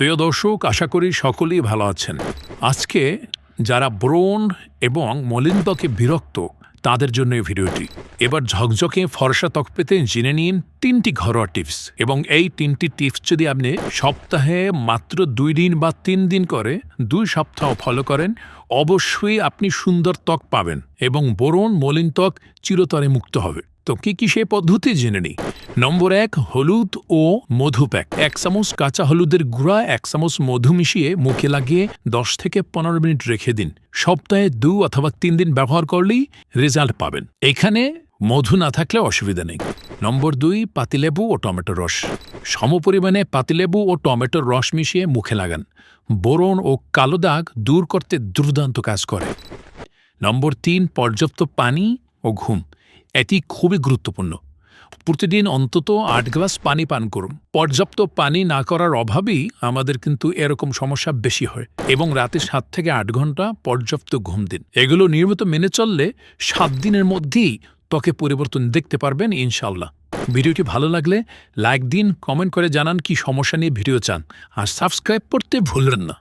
প্রিয় দর্শক, আশা করি সকলেই ভালো আছেন। আজকে যারা ব্রণ এবং মলিনত্বকে বিরক্ত, তাদের জন্য এই ভিডিওটি। এবার ঝকঝকে ফর্সা ত্বক পেতে জেনে নিন তিনটি ঘরোয়া টিপস এবং এই তিনটি টিপস যদি আপনি সপ্তাহে মাত্র দুই দিন বা তিন দিন করে দুই সপ্তাহ ফলো করেন, অবশ্যই আপনি সুন্দর ত্বক পাবেন এবং বোরন মলিন ত্বক চিরতরে মুক্ত হবে। তো কি কি সে পদ্ধতি জেনে নিই? নম্বর এক, হলুদ ও মধু প্যাক এক চামচ কাঁচা হলুদের গুঁড়া, এক চামচ মধু মিশিয়ে মুখে লাগিয়ে দশ থেকে পনেরো মিনিট রেখে দিন। সপ্তাহে দু অথবা তিন দিন ব্যবহার করলেই রেজাল্ট পাবেন। এখানে মধু না থাকলে অসুবিধা নেই। নম্বর দুই, পাতিলেবু ও টমেটো রস। সমপরিমাণে পাতিলেবু ও টমেটোর রস মিশিয়ে মুখে লাগান। বোরন ও কালো দাগ দূর করতে দুর্দান্ত কাজ করে। নম্বর তিন, পর্যাপ্ত পানি ও ঘুম। এটি খুবই গুরুত্বপূর্ণ। প্রতিদিন অন্তত আট গ্লাস পানি পান করুন। পর্যাপ্ত পানি না করার অভাবেই আমাদের কিন্তু এরকম সমস্যা বেশি হয় এবং রাতে সাত থেকে আট ঘণ্টা পর্যাপ্ত ঘুম দিন। এগুলো নিয়মিত মেনে চললে সাত দিনের মধ্যেই ত্বকে পরিবর্তন দেখতে পারবেন ইনশাল্লাহ ভিডিওটি ভালো লাগলে লাইক দিন, কমেন্ট করে জানান কি সমস্যা নিয়ে ভিডিও চান। আর সাবস্ক্রাইব করতে ভুলবেন না।